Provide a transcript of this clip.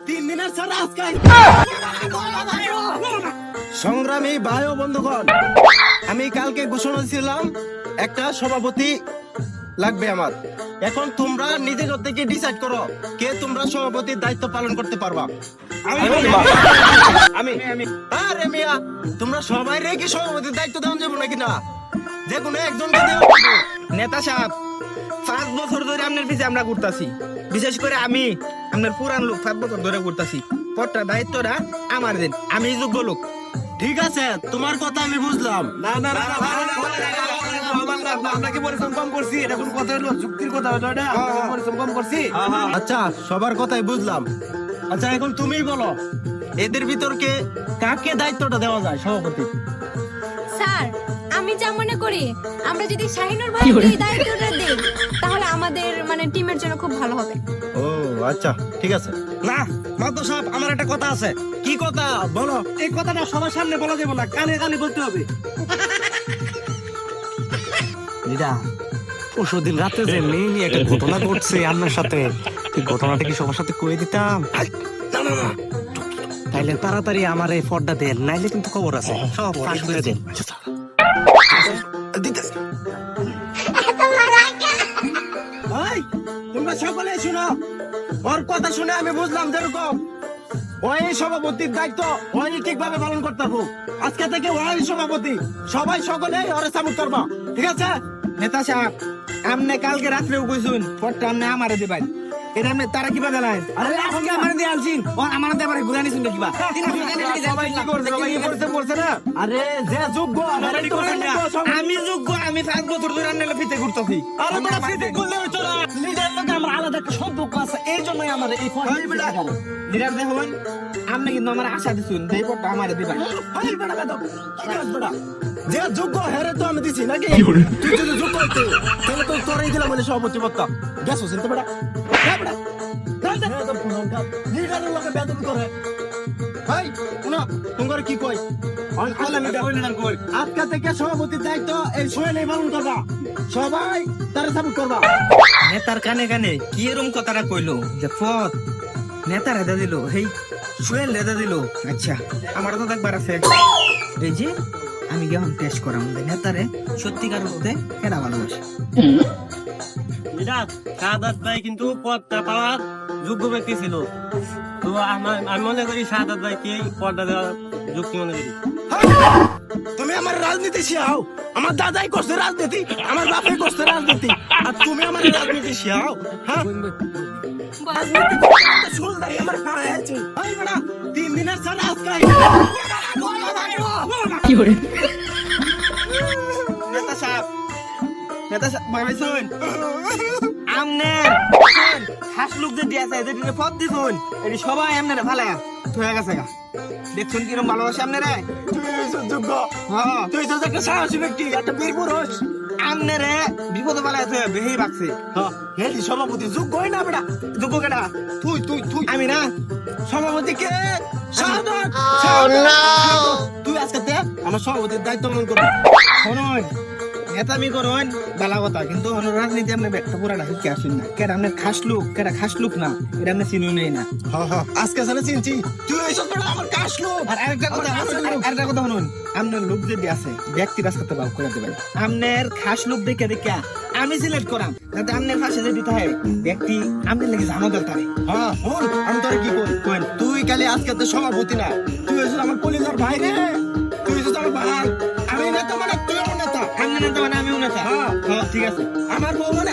তিন দিনের ছাড়া আজকে সংগ্রামী ভাই ও বন্ধুগণ আমি কালকে ঘোষণা ছিলাম একটা সভাপতি লাগবে আমার। এখন তোমরা নিজেদের থেকে ডিসাইড করো কে তোমরা সভাপতির দায়িত্ব পালন করতে পারবা। আমি আমি আরে মিয়া তোমরা সবাই সভাপতির দায়িত্ব দেওয়া যাব নাকি না? যে কোনো একজনকে নেতা সাহেব পাঁচ বছর ধরে আপনার পিছে আমরা ঘুরতাছি। বিশেষ করে আমি আপনার পুরান লোক পাঁচ বছর ধরে ঘুরতাছি পটটা দায়িত্বটা আমার দিন আমি যোগ্য লোক ঠিক আছে তোমার কথা আমি বুঝলাম না না না আমরা কি পরিশ্রম কম করছি এটা কোন কথা হলো যুক্তির কথা হলো এটা আমরা কি পরিশ্রম কম করছি আচ্ছা সবার কথাই বুঝলাম আচ্ছা এখন তুমিই বলো এদের ভিতরকে কাকে দায়িত্বটা দেওয়া যায় সভাপতি স্যার আমি যা মনে করি আমরা যদি শাহিনুর ভাই দায়িত্বটা আমাদের মানে টিমের জন্য খুব ভালো হবে। ও আচ্ছা ঠিক আছে। না মাতো সাহেব আমার একটা কথা আছে। কি কথা? বলো। এই কথাটা সবার সামনে বলা যাবে না কানে কানে বলতে হবে। দিদা পরশু দিন রাতে যে মেয়ে একটা ঘটনা ঘটছে আপনার সাথে এই ঘটনাটা কি সবার সাথে কয়ে দিতাম? তাইলে তাড়াতাড়ি আমার এই ফর্দা দেন নাইলে কিন্তু খবর আছে। সব ফাঁস করে দেন। তোমরা সকলে শুনো। ওর কথা শুনে আমি বুঝলাম যেরকম ওই সভাপতির দায়িত্ব ওই ঠিকভাবে পালন করতে হবে। আজকে থেকে ওই সভাপতি, সবাই সকলে ওরে সাপোর্ট ঠিক আছে? নেতা সাহেব, আমনে কালকে রাত্রে কইছুন পরটা আমনে আমারে দিবেন। এটা আমনে তারা কিবা আরে আজকে আমারে দিয়ে আলছিন ও আমার দেবারে ঘুরানি শুনবে কিবা। সবাই কি করছে? সবাই কি করছে করছে না? আরে যে যোগ্য আমি যোগ্য আমি পাঁচ বছর ধরে আন্নালে ফিতে ঘুরতাছি। আরে তোরা ফিতে করলে হইতো না। লিডার লোকে আমার আলাদা একটা সম্পর্ক আছে এই জন্যই আমার এই ফোন নিরার দেখুন আপনি কিন্তু আমার আশা দিছুন পটটা আমারে দিবেন। এই বেটা বেটা, কি কাজ বেটা? যে যোগ্য হেরে তো আমি দিছি নাকি? তুই যদি যোগ্য হইতে তাহলে তো তোরাই দিলাম বলে সভাপতি বক্তা গ্যাস তো বেটা। হ্যাঁ হ্যাঁ, তো পুনর কাজ। লিডারের লোকে বেদবি করে। ভাই তোমার কি। আজকে থেকে সভাপতির দায়িত্ব এই সোহেলই পালন করবা। সবাই তারা সাপোর্ট করবা। নেতার কানে কানে কি এরম কথাটা কইলো? যে পথ নেতার হেদা দিল হেই সুয়েল হেদা দিল। আচ্ছা আমার তো একবার আছে। এই যে আমি যখন টেস্ট করাম নেতারে সত্যিকার বলতে কেডা ভালোবাসে? বিরাট শাহাদাত ভাই কিন্তু পদটা পাওয়ার যোগ্য ব্যক্তি ছিল। তো আমার আমি মনে করি ভাইকে পদটা দেওয়ার যুক্তি মনে করি। তুমি আমার রাজনীতি শিয়াও আমার দাদাই করছে রাজনীতি আমার বাপে করছে রাজনীতি আর তুমি আমার রাজনীতি শিয়াও হ্যাঁ? রাজনীতি আমার আছে। তিন দিনের আজকে নেতা সাহেব নেতা সাহেব ভাই ভাই শুন আমনে হাস লোক যে দিয়েছে যে দিনে পদ দিছুন। এটি সবাই আমনে ভালো হয়ে গেছে গা। দেখছুন কিরম ভালোবাসে আমনে রে তুই হইছিস যোগ্য হ্যাঁ। তুই তো একটা সাহসী ব্যক্তি একটা বীর পুরুষ। আমনে রে বিপদ বালায় তুই বেহি বাকছে হ্যাঁ। সভাপতি যোগ্য হয় না বেটা? যোগ্য কেডা? তুই তুই তুই আমি না। সভাপতি কে? শাহাদাত আমার সভাপতির দায়িত্ব পালন করবি। শুনুন নেতামি করুন বালা কথা কিন্তু রাজনীতি আপনি একটা পুরাটা শিখে আসুন না। কেডা আপনি খাস লোক কেডা খাস লোক না এটা আপনি চিনুন নেই না। আজকে সালে চিনছি তুই এইসব বেটা আমার কাশ লোক! আর আরেকটা কথা আরেকটা কথা শুনুন। আপনার লোক যদি আছে ব্যক্তি রাস্তাতে বাউ করে দেবেন। আপনার খাস লোক দেখে দেখে আমি সিলেক্ট করাম। যাতে আপনার পাশে যে দিতে হয়। ব্যক্তি আপনার লেগে জানো দরকার হ্যাঁ আমি তোরে কি করি তুই কালি আজকে তো সভাপতি না। তুই আমার কলিজার ভাই রে। আমি নেতা মানে তুই আমার নেতা। আপনি নেতা মানে আমিও নেতা। হ্যাঁ। হ্যাঁ ঠিক আছে। আমার বউ মানে